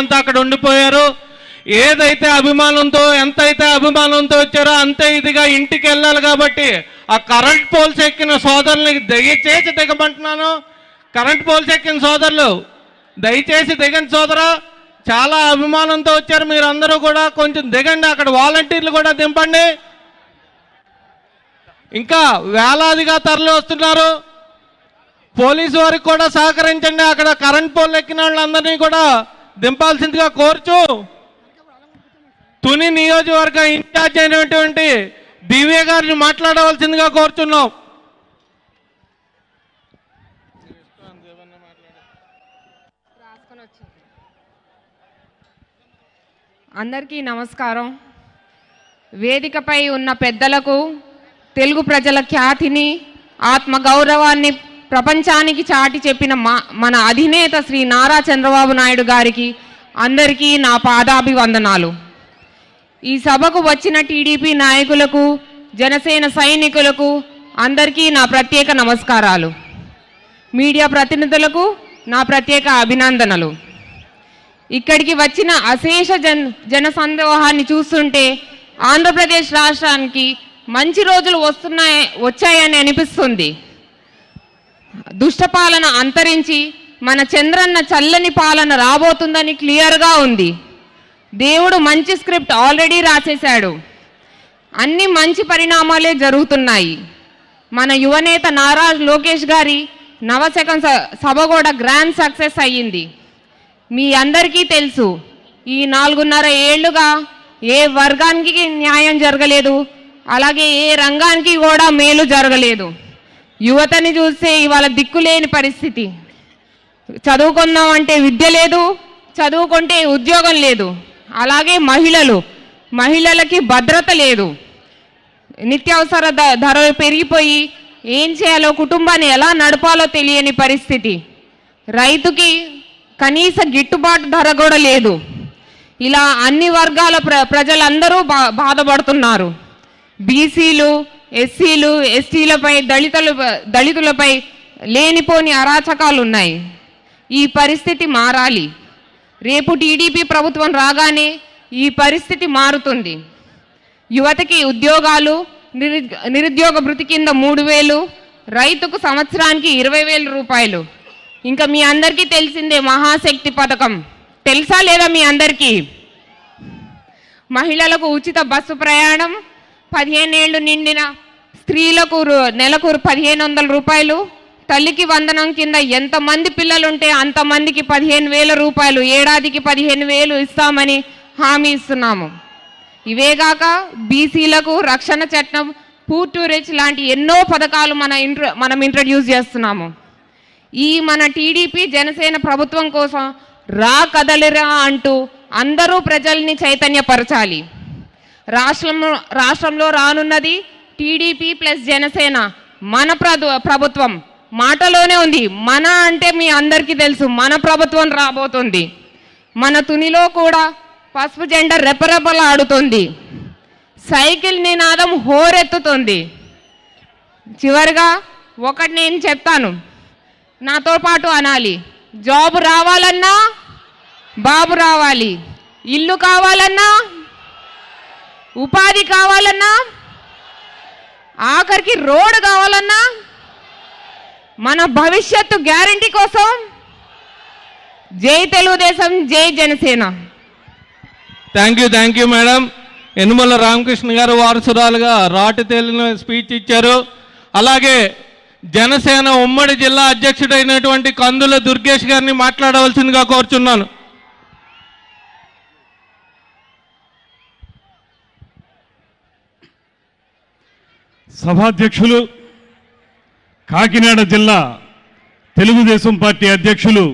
అంతా అక్కడ ఉండిపోయారు. ఏదైతే అభిమానంతో ఎంతైతే అభిమానంతో వచ్చారో అంతే ఇదిగా ఇంటికి వెళ్ళాలి కాబట్టి ఆ కరెంట్ పోల్స్ ఎక్కిన సోదరులకి దయచేసి దిగమంటున్నాను. కరెంట్ పోల్స్ ఎక్కిన సోదరులు దయచేసి దిగండి సోదరా. చాలా అభిమానంతో వచ్చారు మీరందరూ కూడా. కొంచెం దిగండి అక్కడ వాలంటీర్లు కూడా దింపండి. ఇంకా వేలాదిగా తరలి వస్తున్నారు. పోలీసు వారికి కూడా సహకరించండి. అక్కడ కరెంట్ పోల్ ఎక్కిన వాళ్ళందరినీ కూడా దింపాల్సిందిగా కోరుచు తుని నియోజకవర్గ ఇన్ఛార్జ్ అయినటువంటి దివ్య గారిని మాట్లాడవలసిందిగా కోరుచున్నాం. అందరికీ నమస్కారం. వేదికపై ఉన్న పెద్దలకు తెలుగు ప్రజల ఖ్యాతిని ఆత్మగౌరవాన్ని ప్రపంచానికి చాటి చెప్పిన మన అధినేత శ్రీ నారా చంద్రబాబు నాయుడు గారికి అందరికీ నా పాదాభివందనాలు. ఈ సభకు వచ్చిన టీడీపీ నాయకులకు జనసేన సైనికులకు అందరికీ నా ప్రత్యేక నమస్కారాలు. మీడియా ప్రతినిధులకు నా ప్రత్యేక అభినందనలు. ఇక్కడికి వచ్చిన అశేష జన్ జన సందోహాన్ని చూస్తుంటే ఆంధ్రప్రదేశ్ రాష్ట్రానికి మంచి రోజులు వస్తున్నాయి వచ్చాయని అనిపిస్తుంది. దుష్టపాలన అంతరించి మన చంద్రన్న చల్లని పాలన రాబోతుందని క్లియర్గా ఉంది. దేవుడు మంచి స్క్రిప్ట్ ఆల్రెడీ రాసేశాడు. అన్ని మంచి పరిణామాలే జరుగుతున్నాయి. మన యువనేత నారా లోకేష్ గారి నవశకం స- సభ కూడా గ్రాండ్ సక్సెస్ అయ్యింది. మీ అందరికీ తెలుసు ఈ నాలుగున్నర ఏళ్ళుగా ఏ వర్గానికి న్యాయం జరగలేదు అలాగే ఏ రంగానికి కూడా మేలు జరగలేదు. యువతని చూస్తే ఇవాళ దిక్కులేని పరిస్థితి. చదువుకుందాం అంటే విద్య లేదు చదువుకుంటే ఉద్యోగం లేదు. అలాగే మహిళలు మహిళలకి భద్రత లేదు. నిత్యావసర ధరలు పెరిగిపోయి ఏం చేయాలో కుటుంబాన్ని ఎలా నడపాలో తెలియని పరిస్థితి. రైతుకి కనీస గిట్టుబాటు ధర కూడా లేదు. ఇలా అన్ని వర్గాల ప్ర ప్రజలందరూ బా బాధపడుతున్నారు. బీసీలు ఎస్సీలు ఎస్టీలపై దళితులు దళితులపై లేనిపోని అరాచకాలు ఉన్నాయి ఈ పరిస్థితి మారాలి. రేపు టీడీపీ ప్రభుత్వం రాగానే ఈ పరిస్థితి మారుతుంది. యువతకి ఉద్యోగాలు నిరు నిరుద్యోగ భృతి కింద మూడు వేలు రైతుకు సంవత్సరానికి ఇరవై వేల రూపాయలు. ఇంకా మీ అందరికీ తెలిసిందే మహాశక్తి పథకం. తెలుసా లేదా మీ అందరికీ? మహిళలకు ఉచిత బస్సు ప్రయాణం పదిహేనేళ్ళు నిండిన స్త్రీలకు రు- నెలకు పదిహేను వందల రూపాయలు తల్లికి వందనం కింద ఎంతమంది పిల్లలుంటే అంతమందికి పదిహేను వేల రూపాయలు ఏడాదికి పదిహేను వేలు ఇస్తామని హామీ ఇస్తున్నాము. ఇవేగాక బీసీలకు రక్షణ చట్టం పూర్ టు రిచ్ లాంటి ఎన్నో పథకాలు మన ఇంట్రో మనం ఇంట్రడ్యూస్ చేస్తున్నాము. ఈ మన టీడీపీ జనసేన ప్రభుత్వం కోసం రా కదలిరా అంటూ అందరూ ప్రజల్ని చైతన్యపరచాలి. రాష్ట్రంలో రాష్ట్రంలో రానున్నది టీడీపీ ప్లస్ జనసేన. మన ప్రభుత్వం మాటలోనే ఉంది. మన అంటే మీ అందరికీ తెలుసు మన ప్రభుత్వం రాబోతుంది. మన తునిలో కూడా పసుపు జెండా రెపరెపలాడుతుంది. సైకిల్ నినాదం హోరెత్తుతుంది. చివరిగా ఒకటి నేను చెప్తాను. నాతో పాటు అనాలి. జాబ్ రావాలన్నా బాబు రావాలి. ఇల్లు కావాలన్నా ఉపాధి కావాలన్నా ఆఖరికి రోడ్ కావాలన్నా మన భవిష్యత్తు గ్యారంటీ కోసం జై తెలుగుదేశం జై Janasena. Thank you thank you madam Yanamala Ramakrishna garu వారసురాలుగా రాటు తేలిన స్పీచ్ ఇచ్చారు. అలాగే జనసేన ఉమ్మడి జిల్లా అధ్యక్షుడైనటువంటి కందుల దుర్గేష్ గారిని మాట్లాడవలసిందిగా కోరుచున్నాను. సభాధ్యక్షులు కాకినాడ జిల్లా తెలుగుదేశం పార్టీ అధ్యక్షులు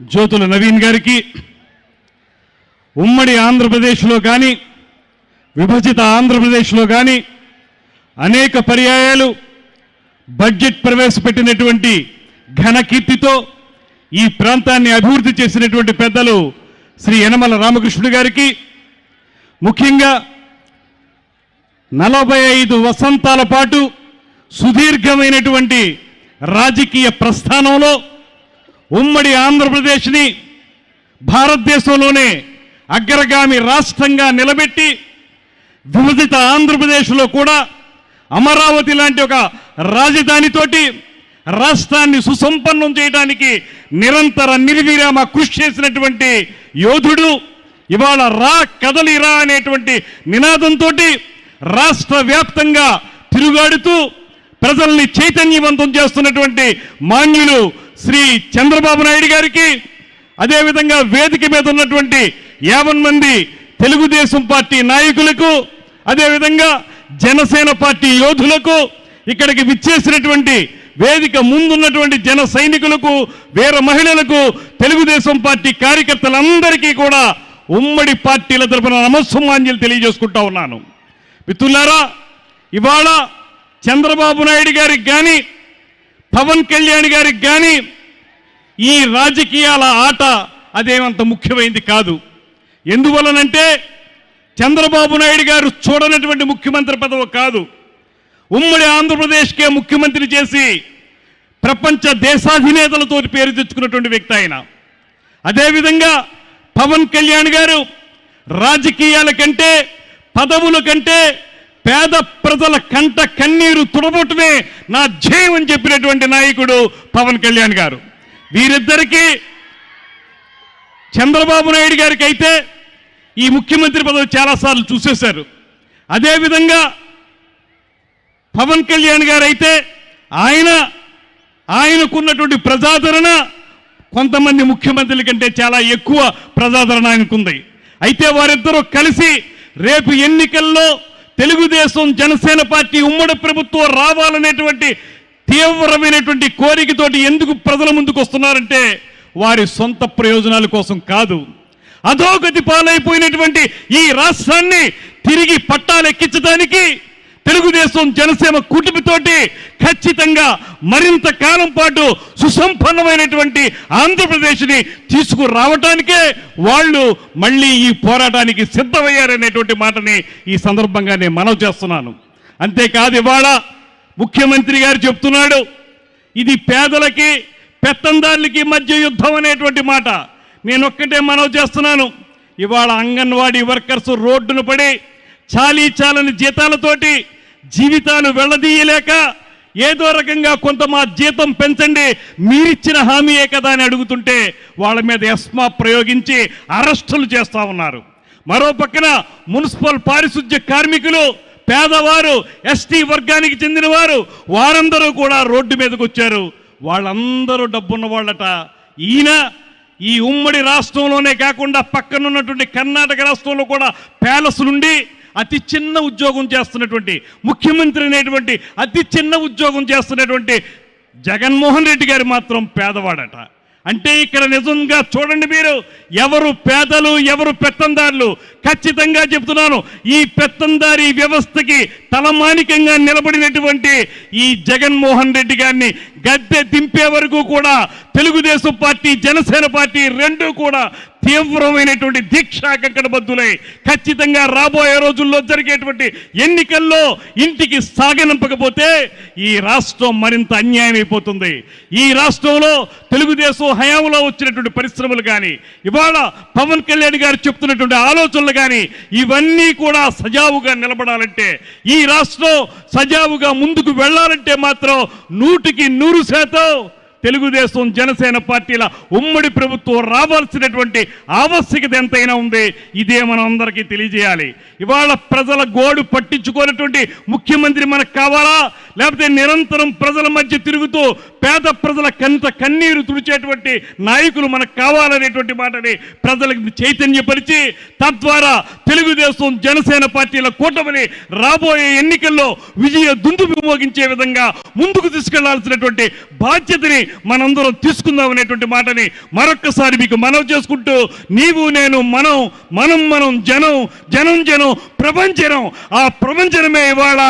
జ్యోతుల నవీన్ గారికి ఉమ్మడి ఆంధ్రప్రదేశ్లో కానీ విభజిత ఆంధ్రప్రదేశ్లో కానీ అనేక పర్యాయాలు బడ్జెట్ ప్రవేశపెట్టినటువంటి ఘనకీర్తితో ఈ ప్రాంతాన్ని అభివృద్ధి చేసినటువంటి పెద్దలు శ్రీ యనమల రామకృష్ణుడు గారికి ముఖ్యంగా నలభై ఐదు వసంతాల పాటు సుదీర్ఘమైనటువంటి రాజకీయ ప్రస్థానంలో ఉమ్మడి ఆంధ్రప్రదేశ్ని భారతదేశంలోనే అగ్రగామి రాష్ట్రంగా నిలబెట్టి విభజిత ఆంధ్రప్రదేశ్లో కూడా అమరావతి లాంటి ఒక రాజధానితోటి రాష్ట్రాన్ని సుసంపన్నం చేయడానికి నిరంతర నిర్విరామ కృషి చేసినటువంటి యోధుడు ఇవాళ రా కదలిరా అనేటువంటి నినాదంతో రాష్ట్ర వ్యాప్తంగా తిరుగాడుతూ ప్రజల్ని చైతన్యవంతం చేస్తున్నటువంటి మాన్యులు శ్రీ చంద్రబాబు నాయుడు గారికి అదేవిధంగా వేదిక మీద ఉన్నటువంటి యాభై మంది తెలుగుదేశం పార్టీ నాయకులకు అదేవిధంగా జనసేన పార్టీ యోధులకు ఇక్కడికి విచ్చేసినటువంటి వేదిక ముందున్నటువంటి జన సైనికులకు వేర మహిళలకు తెలుగుదేశం పార్టీ కార్యకర్తలందరికీ కూడా ఉమ్మడి పార్టీల తరఫున నమస్సుమాంజలు తెలియజేసుకుంటా ఉన్నాను. మిత్రులారా ఇవాళ చంద్రబాబు నాయుడు గారికి కానీ పవన్ కళ్యాణ్ గారికి కానీ ఈ రాజకీయాల ఆట అదేమంత ముఖ్యమైంది కాదు. ఎందువలనంటే చంద్రబాబు నాయుడు గారు చూడనటువంటి ముఖ్యమంత్రి పదవి కాదు. ఉమ్మడి ఆంధ్రప్రదేశ్కే ముఖ్యమంత్రి చేసి ప్రపంచ దేశాధినేతలతో పేరు తెచ్చుకున్నటువంటి వ్యక్తి ఆయన. అదేవిధంగా పవన్ కళ్యాణ్ గారు రాజకీయాల కంటే పదవుల కంటే పేద ప్రజల కంట కన్నీరు తుడబొట్టమే నా ధ్యేయం అని చెప్పినటువంటి నాయకుడు పవన్ కళ్యాణ్ గారు. వీరిద్దరికీ చంద్రబాబు నాయుడు గారికి అయితే ఈ ముఖ్యమంత్రి పదవి చాలాసార్లు చూసేశారు. అదేవిధంగా పవన్ కళ్యాణ్ గారు అయితే ఆయన ఆయనకున్నటువంటి ప్రజాదరణ కొంతమంది ముఖ్యమంత్రుల కంటే చాలా ఎక్కువ ప్రజాదరణ ఆయనకుంది. అయితే వారిద్దరూ కలిసి రేపు ఎన్నికల్లో తెలుగుదేశం జనసేన పార్టీ ఉమ్మడి ప్రభుత్వం రావాలనేటువంటి తీవ్రమైనటువంటి కోరికతోటి ఎందుకు ప్రజల ముందుకు వస్తున్నారంటే వారి సొంత ప్రయోజనాల కోసం కాదు. అధోగతి పాలైపోయినటువంటి ఈ రాష్ట్రాన్ని తిరిగి పట్టాలెక్కించడానికి తెలుగుదేశం జనసేన కూటమితోటి ఖచ్చితంగా మరింత కాలం పాటు సుసంపన్నమైనటువంటి ఆంధ్రప్రదేశ్ని తీసుకురావటానికే వాళ్ళు మళ్ళీ ఈ పోరాటానికి సిద్ధమయ్యారనేటువంటి మాటని ఈ సందర్భంగా నేను మనవి చేస్తున్నాను. అంతేకాదు ఇవాళ ముఖ్యమంత్రి గారు చెప్తున్నాడు ఇది పేదలకి పెత్తందారులకి మధ్య యుద్ధం అనేటువంటి మాట. నేను ఒక్కటే మనవి చేస్తున్నాను. ఇవాళ అంగన్వాడీ వర్కర్స్ రోడ్డును పడి చాలీ చాలని జీతాలతోటి జీవితాలు వెళ్ళదీయలేక ఏదో రకంగా కొంత మా జీతం పెంచండి మీరిచ్చిన హామీయే కదా అని అడుగుతుంటే వాళ్ళ మీద ఎస్మా ప్రయోగించి అరెస్టులు చేస్తా ఉన్నారు. మరో పక్కన మున్సిపల్ పారిశుధ్య కార్మికులు పేదవారు ఎస్టీ వర్గానికి చెందినవారు వారందరూ కూడా రోడ్డు మీదకి వచ్చారు. వాళ్ళందరూ డబ్బున్న వాళ్ళట. ఈయన ఈ ఉమ్మడి రాష్ట్రంలోనే కాకుండా పక్కనున్నటువంటి కర్ణాటక రాష్ట్రంలో కూడా ప్యాలెస్ నుండి అతి చిన్న ఉద్యోగం చేస్తున్నటువంటి ముఖ్యమంత్రి అనేటువంటి అతి చిన్న ఉద్యోగం చేస్తున్నటువంటి జగన్మోహన్ రెడ్డి గారు మాత్రం పేదవాడట. అంటే ఇక్కడ నిజంగా చూడండి మీరు ఎవరు పేదలు ఎవరు పెత్తందారులు? ఖచ్చితంగా చెప్తున్నాను ఈ పెత్తందారి వ్యవస్థకి తలమానికంగా నిలబడినటువంటి ఈ జగన్మోహన్ రెడ్డి గారిని గద్దె దింపే వరకు కూడా తెలుగుదేశం పార్టీ జనసేన పార్టీ రెండు కూడా తీవ్రమైనటువంటి దీక్షా కంకణబద్ధులై ఖచ్చితంగా రాబోయే రోజుల్లో జరిగేటువంటి ఎన్నికల్లో ఇంటికి సాగనంపకపోతే ఈ రాష్ట్రం మరింత అన్యాయం అయిపోతుంది. ఈ రాష్ట్రంలో తెలుగుదేశం హయాంలో వచ్చినటువంటి పరిశ్రమలు కానీ ఇవాళ పవన్ కళ్యాణ్ గారు చెప్తున్నటువంటి ఆలోచనలు కానీ ఇవన్నీ కూడా సజావుగా నిలబడాలంటే ఈ రాష్ట్రం సజావుగా ముందుకు వెళ్ళాలంటే మాత్రం నూటికి నూరు శాతం తెలుగుదేశం జనసేన పార్టీల ఉమ్మడి ప్రభుత్వం రావాల్సినటువంటి ఆవశ్యకత ఎంతైనా ఉంది. ఇదే మనం అందరికీ తెలియజేయాలి. ఇవాళ ప్రజల గోడు పట్టించుకోనటువంటి ముఖ్యమంత్రి మనకు కావాలా? లేకపోతే నిరంతరం ప్రజల మధ్య తిరుగుతూ కన్నీరు తుడిచేటువంటి నాయకులు మనకు కావాలనేటువంటి మాటని ప్రజలకు చైతన్యపరిచి తద్వారా తెలుగుదేశం జనసేన పార్టీల కూటమిని రాబోయే ఎన్నికల్లో విజయ దుందు మోగించే విధంగా ముందుకు తీసుకెళ్ళాల్సినటువంటి బాధ్యతని మనందరం తీసుకుందామనేటువంటి మాటని మరొక్కసారి మీకు మనవి చేసుకుంటూ నీవు నేను మనం మనం మనం జనం జనం జనం ప్రపంచనం ఆ ప్రపంచనమే ఇవాళ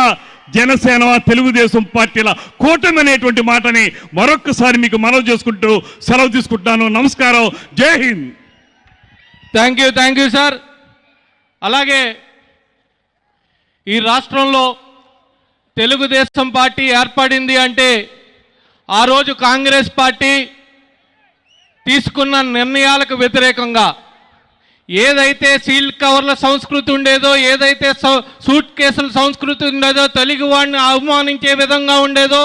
జనసేన తెలుగుదేశం పార్టీల కూటమి అనేటువంటి మాటని మరొక్కసారి మీకు మనవి చేసుకుంటూ సెలవు తీసుకుంటాను నమస్కారం. జై Hind. Thank you thank you sir అలాగే ఈ రాష్ట్రంలో తెలుగుదేశం పార్టీ ఏర్పడింది అంటే ఆ రోజు కాంగ్రెస్ పార్టీ తీసుకున్న నిర్ణయాలకు వ్యతిరేకంగా ఏదైతే సీల్ కవర్ల సంస్కృతి ఉండేదో ఏదైతే సౌ- సూట్ కేసుల సంస్కృతి ఉండేదో తెలుగు వాడిని అవమానించే విధంగా ఉండేదో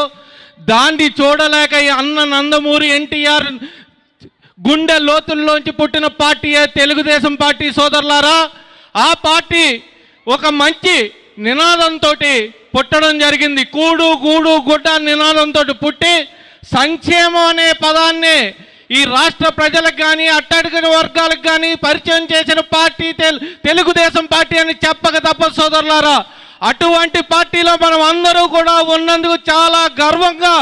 దాన్ని చూడలేక అన్న నందమూరి ఎన్టీఆర్ గుండె లోతుల్లోంచి పుట్టిన పార్టీయే తెలుగుదేశం పార్టీ సోదరులారా? ఆ పార్టీ ఒక మంచి నినాదంతో పుట్టడం జరిగింది. కూడు గూడు గుడ్డ నినాదంతో పుట్టి సంక్షేమం అనే పదాన్ని ఈ రాష్ట్ర ప్రజలకు కానీ అట్టడుగిన వర్గాలకు కానీ పరిచయం చేసిన పార్టీ తెల్- తెలుగుదేశం పార్టీ అని చెప్పక తప్ప సోదరులారా అటువంటి పార్టీలో మనం అందరూ కూడా ఉన్నందుకు చాలా గర్వంగా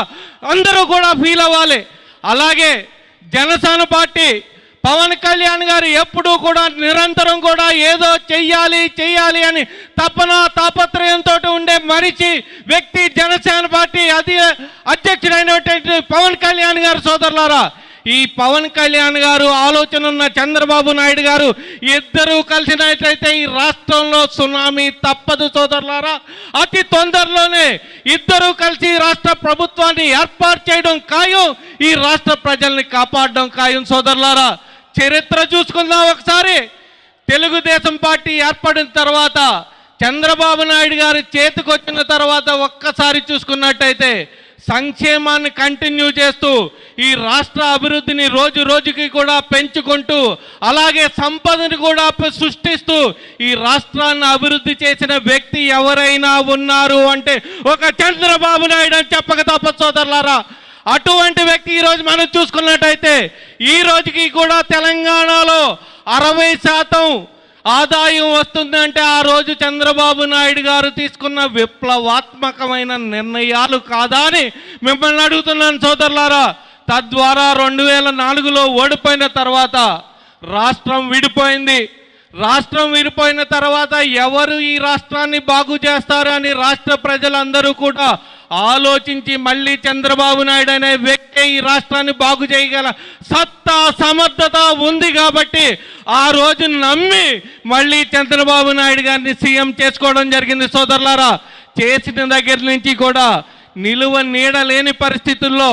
అందరూ కూడా ఫీల్ అవ్వాలి. అలాగే జనసేన పార్టీ పవన్ కళ్యాణ్ గారు ఎప్పుడూ కూడా నిరంతరం కూడా ఏదో చెయ్యాలి చెయ్యాలి అని తపన తాపత్రయంతో ఉండే మనిషి వ్యక్తి జనసేన పార్టీ అది అధ్యక్షుడైనటువంటి పవన్ కళ్యాణ్ గారు సోదరులారా. ఈ పవన్ కళ్యాణ్ గారు ఆలోచన ఉన్న చంద్రబాబు నాయుడు గారు ఇద్దరూ కలిసినట్లయితే ఈ రాష్ట్రంలో సునామీ తప్పదు సోదరులారా. అతి తొందరలోనే ఇద్దరూ కలిసి రాష్ట్ర ప్రభుత్వాన్ని ఏర్పాటు చేయడం ఖాయం ఈ రాష్ట్ర ప్రజల్ని కాపాడడం ఖాయం సోదరులారా. చరిత్ర చూసుకుందాం ఒకసారి. తెలుగుదేశం పార్టీ ఏర్పడిన తర్వాత చంద్రబాబు నాయుడు గారి చేతికొచ్చిన తర్వాత ఒక్కసారి చూసుకున్నట్టయితే సంక్షేమాన్ని కంటిన్యూ చేస్తూ ఈ రాష్ట్ర అభివృద్ధిని రోజు రోజుకి కూడా పెంచుకుంటూ అలాగే సంపదని కూడా సృష్టిస్తూ ఈ రాష్ట్రాన్ని అభివృద్ధి చేసిన వ్యక్తి ఎవరైనా ఉన్నారు అంటే ఒక చంద్రబాబు నాయుడు అని చెప్పక తప్ప సోదరులారా. అటువంటి వ్యక్తి ఈరోజు మనం చూసుకున్నట్టయితే ఈ రోజుకి కూడా తెలంగాణలో అరవై శాతం ఆదాయం వస్తుందంటే ఆ రోజు చంద్రబాబు నాయుడు గారు తీసుకున్న విప్లవాత్మకమైన నిర్ణయాలు కాదా అని మిమ్మల్ని అడుగుతున్నాను సోదరులారా. తద్వారా రెండు వేల నాలుగులో ఓడిపోయిన తర్వాత రాష్ట్రం విడిపోయింది. రాష్ట్రం విడిపోయిన తర్వాత ఎవరు ఈ రాష్ట్రాన్ని బాగు చేస్తారు అని రాష్ట్ర ప్రజలందరూ కూడా ఆలోచించి మళ్ళీ చంద్రబాబు నాయుడు అనే వ్యక్తి ఈ రాష్ట్రాన్ని బాగు చేయగల సత్తా సమర్థత ఉంది కాబట్టి ఆ రోజు నమ్మి మళ్ళీ చంద్రబాబు నాయుడు గారిని సీఎం చేసుకోవడం జరిగింది సోదరులారా. చేసిన దగ్గర నుంచి కూడా నిలువ నీడ లేని పరిస్థితుల్లో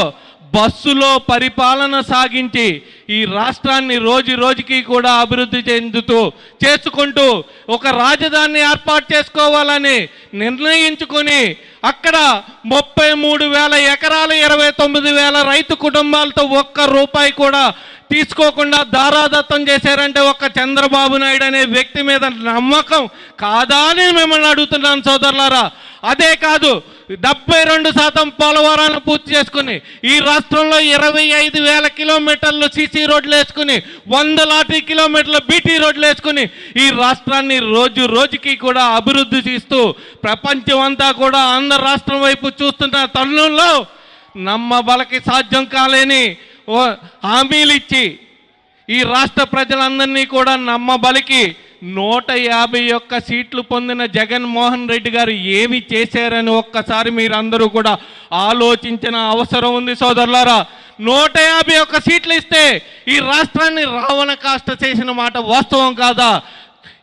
బస్సులో పరిపాలన సాగించి ఈ రాష్ట్రాన్ని రోజు రోజుకి కూడా అభివృద్ధి చెందుతూ చేసుకుంటూ ఒక రాజధానిని ఏర్పాటు చేసుకోవాలని నిర్ణయించుకొని అక్కడ ముప్పై మూడు వేల ఎకరాలు ఇరవై తొమ్మిది వేల రైతు కుటుంబాలతో ఒక్క రూపాయి కూడా తీసుకోకుండా దారాదత్తం చేశారంటే ఒక చంద్రబాబు నాయుడు అనే వ్యక్తి మీద నమ్మకం కాదా అని మిమ్మల్ని అడుగుతున్నాను సోదరులారా? అదే కాదు డెబ్బై రెండు శాతం పోలవరాలను పూర్తి చేసుకుని ఈ రాష్ట్రంలో ఇరవై ఐదు వేల కిలోమీటర్లు సీసీ రోడ్లు వేసుకుని వందలాటి కిలోమీటర్ల బీటీ రోడ్లు వేసుకుని ఈ రాష్ట్రాన్ని రోజు రోజుకి కూడా అభివృద్ధి చేస్తూ ప్రపంచం అంతా కూడా ఆంధ్ర రాష్ట్రం వైపు చూస్తున్న తరుణంలో నమ్మబలకి సాధ్యం కాలేని ఓ హామీలు ఇచ్చి ఈ రాష్ట్ర ప్రజలందరినీ కూడా నమ్మబలికి నూట యాభై ఒక్క సీట్లు పొందిన జగన్మోహన్ రెడ్డి గారు ఏమి చేశారని ఒక్కసారి మీరందరూ కూడా ఆలోచించిన అవసరం ఉంది సోదరులారా. నూట యాభై ఒక్క సీట్లు ఇస్తే ఈ రాష్ట్రాన్ని రావణ కాష్ట చేసిన మాట వాస్తవం కాదా?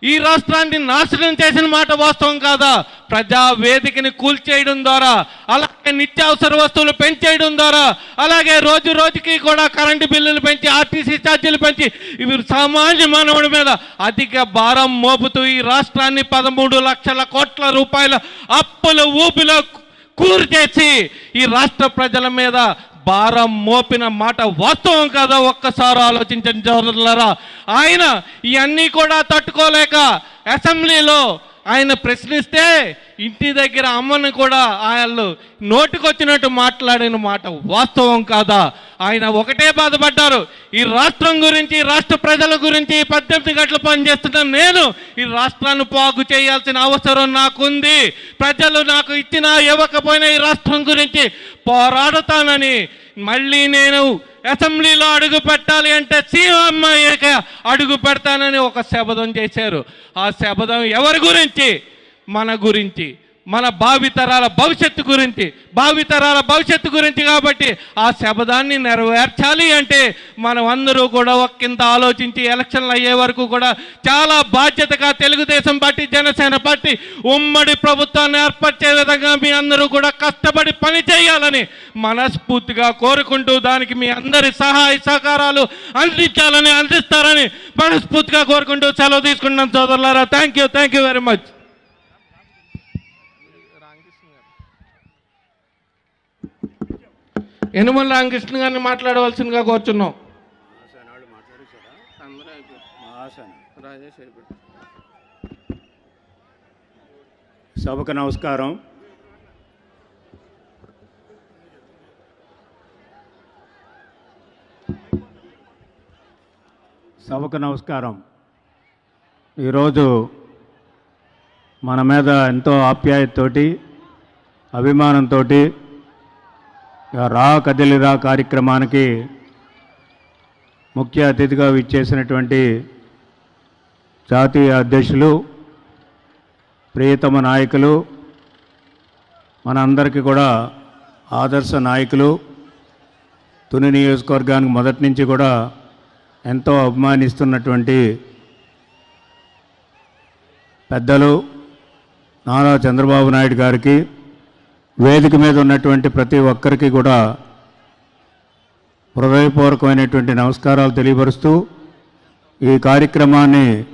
ఈ రాష్ట్రాన్ని నాశనం చేసిన మాట వాస్తవం కాదా? ప్రజా వేదికని కూల్చేయడం ద్వారా అలాగే నిత్యావసర వస్తువులు పెంచేయడం ద్వారా అలాగే రోజు రోజుకి కూడా కరెంటు బిల్లులు పెంచి ఆర్టీసీ ఛార్జీలు పెంచి ఇవి సామాన్య మానవుడి మీద అధిక భారం మోపుతూ ఈ రాష్ట్రాన్ని పదమూడు లక్షల కోట్ల రూపాయల అప్పుల ఊపిలో కూరు చేసి ఈ రాష్ట్ర ప్రజల మీద భారం మోపిన మాట వాస్తవం కదా? ఒక్కసారి ఆలోచించండి సోదరులారా. ఆయన ఇవన్నీ కూడా తట్టుకోలేక అసెంబ్లీలో ఆయన ప్రశ్నిస్తే ఇంటి దగ్గర అమ్మను కూడా వాళ్ళు నోటికొచ్చినట్టు మాట్లాడిన మాట వాస్తవం కాదా? ఆయన ఒకటే బాధపడ్డారు. ఈ రాష్ట్రం గురించి రాష్ట్ర ప్రజల గురించి పద్దెనిమిది గంటలు పనిచేస్తున్న నేను ఈ రాష్ట్రాన్ని బాగు చేయాల్సిన అవసరం నాకుంది. ప్రజలు నాకు ఇచ్చినా ఇవ్వకపోయినా ఈ రాష్ట్రం గురించి పోరాడతానని మళ్ళీ నేను అసెంబ్లీలో అడుగు పెట్టాలి అంటే సీఎం అడుగు పెడతానని ఒక శపథం చేశారు. ఆ శపథం ఎవరి గురించి? మన గురించి. మన భావితరాల భవిష్యత్తు గురించి భావితరాల భవిష్యత్తు గురించి కాబట్టి ఆ శబదాన్ని నెరవేర్చాలి అంటే మనం అందరూ కూడా ఒక్కింత ఆలోచించి ఎలక్షన్లు అయ్యే వరకు కూడా చాలా బాధ్యతగా తెలుగుదేశం పార్టీ జనసేన పార్టీ ఉమ్మడి ప్రభుత్వాన్ని ఏర్పరిచే విధంగా మీ అందరూ కూడా కష్టపడి పని చేయాలని మనస్ఫూర్తిగా కోరుకుంటూ దానికి మీ అందరి సహాయ సహకారాలు అందించాలని అందిస్తారని మనస్ఫూర్తిగా కోరుకుంటూ సెలవు తీసుకుంటున్నాం సోదరులారా. Thank you thank you very much Yanamala Ramakrishna గారిని మాట్లాడవలసిందిగా కూర్చున్నాం. సభకు నమస్కారం. సభకు నమస్కారం. ఈరోజు మన మీద ఎంతో ఆప్యాయతతోటి అభిమానంతో రా కదిలిరా కార్యక్రమానికి ముఖ్య అతిథిగా విచ్చేసినటువంటి జాతీయ అధ్యక్షులు ప్రియతమ నాయకులు మనందరికీ కూడా ఆదర్శ నాయకులు తుని నియోజకవర్గానికి మొదటి నుంచి కూడా ఎంతో అభిమానిస్తున్నటువంటి పెద్దలు నారా చంద్రబాబు నాయుడు గారికి వేదిక మీద ఉన్నటువంటి ప్రతి ఒక్కరికి కూడా హృదయపూర్వకమైనటువంటి నమస్కారాలు తెలియపరుస్తూ ఈ కార్యక్రమాన్ని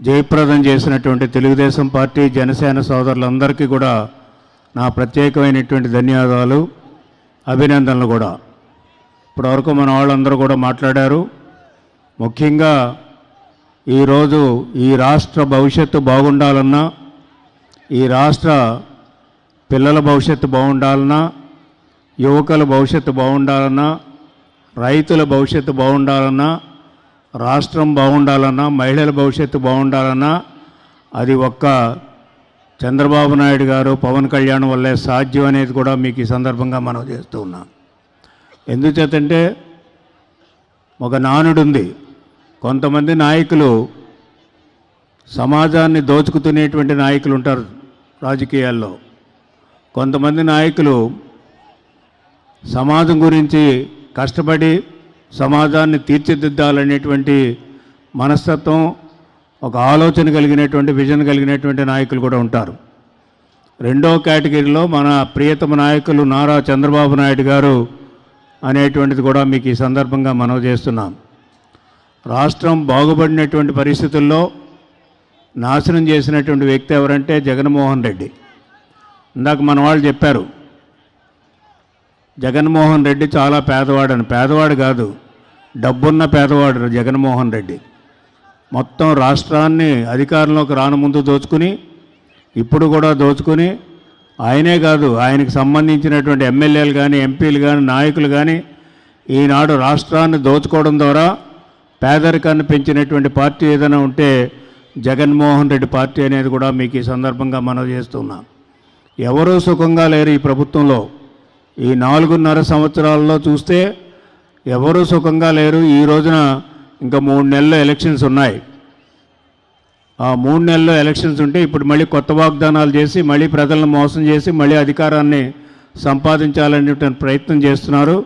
జయప్రదం చేసినటువంటి తెలుగుదేశం పార్టీ జనసేన సోదరులందరికీ కూడా నా ప్రత్యేకమైనటువంటి ధన్యవాదాలు అభినందనలు కూడా. ఇప్పటివరకు మన వాళ్ళందరూ కూడా మాట్లాడారు. ముఖ్యంగా ఈరోజు ఈ రాష్ట్ర భవిష్యత్తు బాగుండాలన్నా ఈ రాష్ట్ర పిల్లల భవిష్యత్తు బాగుండాలన్నా యువకుల భవిష్యత్తు బాగుండాలన్నా రైతుల భవిష్యత్తు బాగుండాలన్నా రాష్ట్రం బాగుండాలన్నా మహిళల భవిష్యత్తు బాగుండాలన్నా అది ఒక్క చంద్రబాబు నాయుడు గారు పవన్ కళ్యాణ్ వల్లే సాధ్యం అనేది కూడా మీకు ఈ సందర్భంగా మనం చేస్తూ ఉన్నాం. ఎందుచేతంటే ఒక నానుడు ఉంది కొంతమంది నాయకులు సమాజాన్ని దోచుకుతునేటువంటి నాయకులు ఉంటారు రాజకీయాల్లో. కొంతమంది నాయకులు సమాజం గురించి కష్టపడి సమాజాన్ని తీర్చిదిద్దాలనేటువంటి మనస్తత్వం ఒక ఆలోచన కలిగినటువంటి విజన్ కలిగినటువంటి నాయకులు కూడా ఉంటారు. రెండో కేటగిరీలో మన ప్రియతమ నాయకులు నారా చంద్రబాబు నాయుడు గారు అనేటువంటిది కూడా మీకు ఈ సందర్భంగా మనవి చేస్తున్నాం. రాష్ట్రం బాగుపడినటువంటి పరిస్థితుల్లో నాశనం చేసినటువంటి వ్యక్తి ఎవరంటే జగన్మోహన్ రెడ్డి. ఇందాక మన వాళ్ళు చెప్పారు జగన్మోహన్ రెడ్డి చాలా పేదవాడని పేదవాడు కాదు డబ్బున్న పేదవాడు జగన్మోహన్ రెడ్డి. మొత్తం రాష్ట్రాన్ని అధికారంలోకి రాను ముందు దోచుకుని ఇప్పుడు కూడా దోచుకుని ఆయనే కాదు ఆయనకు సంబంధించినటువంటి ఎమ్మెల్యేలు కానీ ఎంపీలు కానీ నాయకులు కానీ ఈనాడు రాష్ట్రాన్ని దోచుకోవడం ద్వారా పేదరికాన్ని పెంచినటువంటి పార్టీ ఏదైనా ఉంటే జగన్మోహన్ రెడ్డి పార్టీ అనేది కూడా మీకు ఈ సందర్భంగా మనవి చేస్తున్నాం ఎవరూ సుఖంగా లేరు ఈ ప్రభుత్వంలో. ఈ నాలుగున్నర సంవత్సరాల్లో చూస్తే ఎవరూ సుఖంగా లేరు. ఈ రోజున ఇంకా మూడు నెలలు ఎలక్షన్స్ ఉన్నాయి. ఆ మూడు నెలల్లో ఎలక్షన్స్ ఉంటే ఇప్పుడు మళ్ళీ కొత్త వాగ్దానాలు చేసి మళ్ళీ ప్రజలను మోసం చేసి మళ్ళీ అధికారాన్ని సంపాదించాలనే ప్రయత్నం చేస్తున్నారు.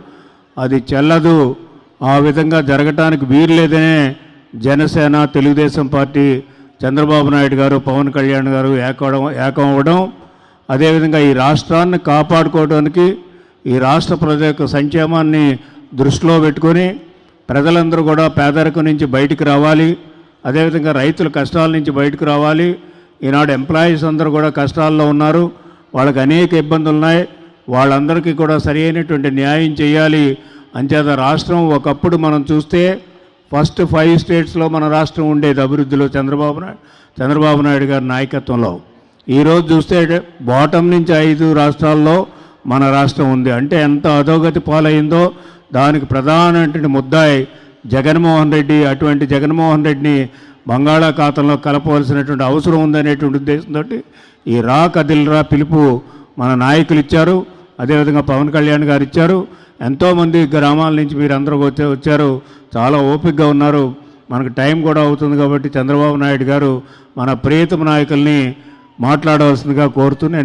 అది చెల్లదు. ఆ విధంగా జరగటానికి వీలు లేదనే జనసేన తెలుగుదేశం పార్టీ చంద్రబాబు నాయుడు గారు పవన్ కళ్యాణ్ గారు ఏకవడం ఏకం అవ్వడం అదేవిధంగా ఈ రాష్ట్రాన్ని కాపాడుకోవడానికి ఈ రాష్ట్ర ప్రజల యొక్క సంక్షేమాన్ని దృష్టిలో పెట్టుకొని ప్రజలందరూ కూడా పేదరికం నుంచి బయటికి రావాలి. అదేవిధంగా రైతుల కష్టాల నుంచి బయటకు రావాలి. ఈనాడు ఎంప్లాయీస్ అందరూ కూడా కష్టాల్లో ఉన్నారు. వాళ్ళకి అనేక ఇబ్బందులు ఉన్నాయి. వాళ్ళందరికీ కూడా సరి అయినటువంటి న్యాయం చేయాలి. అంచేత రాష్ట్రం ఒకప్పుడు మనం చూస్తే ఫస్ట్ ఫైవ్ స్టేట్స్లో మన రాష్ట్రం ఉండేది అభివృద్ధిలో చంద్రబాబు నాయుడు చంద్రబాబు నాయుడు గారి నాయకత్వంలో. ఈరోజు చూస్తే బాటం నుంచి ఐదు రాష్ట్రాల్లో మన రాష్ట్రం ఉంది. అంటే ఎంత అధోగతి పాలైందో దానికి ప్రధానటువంటి ముద్దాయి జగన్మోహన్ రెడ్డి అటువంటి జగన్మోహన్ రెడ్డిని బంగాళాఖాతంలో కలపవలసినటువంటి అవసరం ఉందనేటువంటి ఉద్దేశంతో ఈ రా కదిల్రా పిలుపు మన నాయకులు ఇచ్చారు. అదేవిధంగా పవన్ కళ్యాణ్ గారు ఇచ్చారు. ఎంతోమంది గ్రామాల నుంచి మీరు అందరూ వచ్చే వచ్చారు. చాలా ఓపికగా ఉన్నారు. మనకు టైం కూడా అవుతుంది కాబట్టి చంద్రబాబు నాయుడు గారు మన ప్రియతమ నాయకుల్ని మాట్లాడవలసిందిగా కోరుతూ నేను